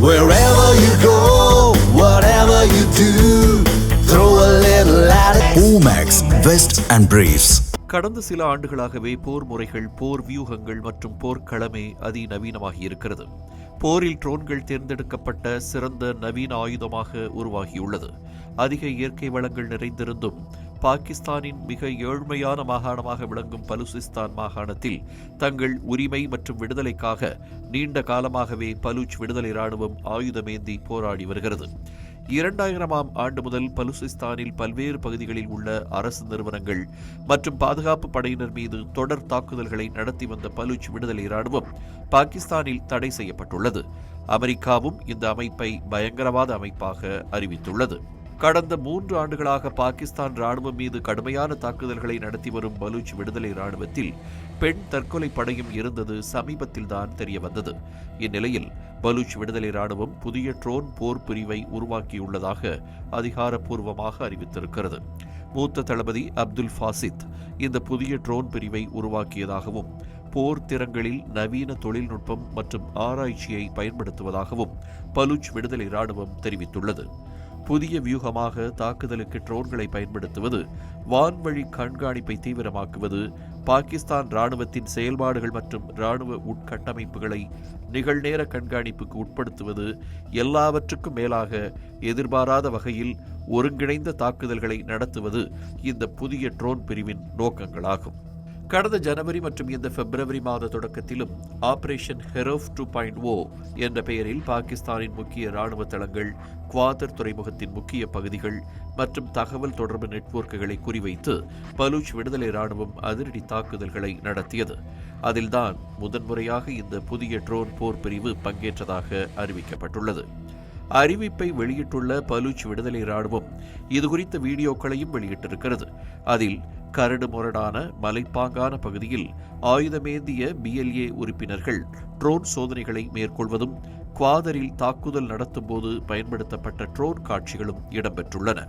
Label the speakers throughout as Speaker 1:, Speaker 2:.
Speaker 1: Wherever you go, whatever you do, throw a little attitude.
Speaker 2: Omax, Vest and Briefs.
Speaker 3: கடந்த சில ஆண்டுகளாகவே போர் முறைகள் போர் வியூகங்கள் மற்றும் போர்க்களமே அதிநவீனமாகி இருக்கிறது போரில் ட்ரோன்கள் தேர்ந்தெடுக்கப்பட்ட சிறந்த நவீன ஆயுதமாக உருவாகியுள்ளது அதிக இயற்கை வளங்கள் நிறைந்திருந்தும் பாகிஸ்தானின் மிக ஏழ்மையான மாகாணமாக விளங்கும் பலுசிஸ்தான் மாகாணத்தில் தங்கள் உரிமை மற்றும் விடுதலைக்காக நீண்ட காலமாகவே பலூச் விடுதலை ராணுவம் ஆயுதமேந்தி போராடி வருகிறது. இரண்டாயிரமாம் ஆண்டு முதல் பலுசிஸ்தானில் பல்வேறு பகுதிகளில் உள்ள அரசு நிறுவனங்கள் மற்றும் பாதுகாப்பு படையினர் மீது தொடர் தாக்குதல்களை நடத்தி வந்த பலூச் விடுதலை ராணுவம் பாகிஸ்தானில் தடை செய்யப்பட்டுள்ளது. அமெரிக்காவும் இந்த அமைப்பை பயங்கரவாத அமைப்பாக அறிவித்துள்ளது. கடந்த மூன்று ஆண்டுகளாக பாகிஸ்தான் ராணுவம் மீது கடுமையான தாக்குதல்களை நடத்தி வரும் பலூச் விடுதலை ராணுவத்தில் பெண் தற்கொலை படையும் இருந்தது சமீபத்தில்தான் தெரியவந்தது. இந்நிலையில் பலூச் விடுதலை ராணுவம் புதிய ட்ரோன் போர் பிரிவை உருவாக்கியுள்ளதாக அதிகாரப்பூர்வமாக அறிவித்திருக்கிறது. மூத்த தளபதி அப்துல் ஃபாசித் இந்த புதிய ட்ரோன் பிரிவை உருவாக்கியதாகவும் போர் திறங்களில் நவீன தொழில்நுட்பம் மற்றும் ஆராய்ச்சியை பயன்படுத்துவதாகவும் பலூச் விடுதலை ராணுவம் தெரிவித்துள்ளது. புதிய வியூகமாக தாக்குதலுக்கு ட்ரோன்களை பயன்படுத்துவது வான்வழி கண்காணிப்பை தீவிரமாக்குவது பாகிஸ்தான் ராணுவத்தின் செயல்பாடுகள் மற்றும் ராணுவ உட்கட்டமைப்புகளை நிகழ்நேர கண்காணிப்புக்கு உட்படுத்துவது எல்லாவற்றுக்கும் மேலாக எதிர்பாராத வகையில் ஒருங்கிணைந்த தாக்குதல்களை நடத்துவது இந்த புதிய ட்ரோன் பிரிவின் நோக்கங்களாகும். கடந்த ஜனவரி மற்றும் இந்த பிப்ரவரி மாத தொடக்கத்திலும் operation Herof two point O என்ற பெயரில் பாகிஸ்தானின் முக்கிய ராணுவ தளங்கள் குவாதர் துறைமுகத்தின் முக்கிய பகுதிகள் மற்றும் தகவல் தொடர்பு நெட்வொர்க்குகளை குறிவைத்து பலூச் விடுதலை ராணுவம் அதிரடி தாக்குதல்களை நடத்தியது. அதில்தான் முதன்முறையாக இந்த புதிய ட்ரோன் போர் பிரிவு பங்கேற்றதாக அறிவிக்கப்பட்டுள்ளது. அறிவிப்பை வெளியிட்டுள்ள பலூச் விடுதலை ராணுவம் இதுகுறித்த வீடியோக்களையும் வெளியிட்டிருக்கிறது. அதில் கரடு முரடான மலைப்பாங்கான பகுதியில் ஆயுதமேந்திய பிஎல்ஏ உறுப்பினர்கள் ட்ரோன் சோதனைகளை மேற்கொள்வதும் குவாதரில் தாக்குதல் நடத்தும்போது பயன்படுத்தப்பட்ட ட்ரோன் காட்சிகளும் இடம்பெற்றுள்ளன.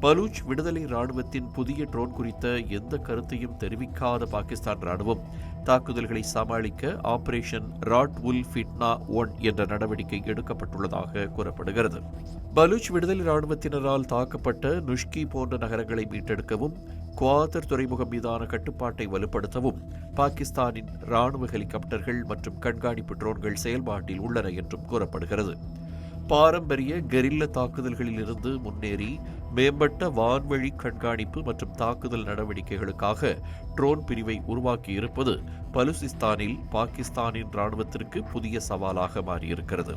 Speaker 3: பலூச் விடுதலை ராணுவத்தின் புதிய ட்ரோன் குறித்த எந்த கருத்தையும் தெரிவிக்காத பாகிஸ்தான் ராணுவம் தாக்குதல்களை சமாளிக்க ஆபரேஷன் ராட் உல் ஃபிட்னா ஒன் என்ற நடவடிக்கை எடுக்கப்பட்டுள்ளதாக கூறப்படுகிறது. பலூச் விடுதலை ராணுவத்தினரால் தாக்கப்பட்ட நுஷ்கி போன்ற நகரங்களை மீட்டெடுக்கவும் குவாதர் துறைமுகம் மீதான கட்டுப்பாட்டை வலுப்படுத்தவும் பாகிஸ்தானின் ராணுவ ஹெலிகாப்டர்கள் மற்றும் கண்காணிப்பு ட்ரோன்கள் செயல்பாட்டில் உள்ளன என்றும் கூறப்படுகிறது. பாரம்பரிய கெரில்ல தாக்குதல்களிலிருந்து முன்னேறி மேம்பட்ட வான்வழி கண்காணிப்பு மற்றும் தாக்குதல் நடவடிக்கைகளுக்காக ட்ரோன் பிரிவை உருவாக்கியிருப்பது பலுசிஸ்தானில் பாகிஸ்தானின் ராணுவத்திற்கு புதிய சவாலாக மாறியிருக்கிறது.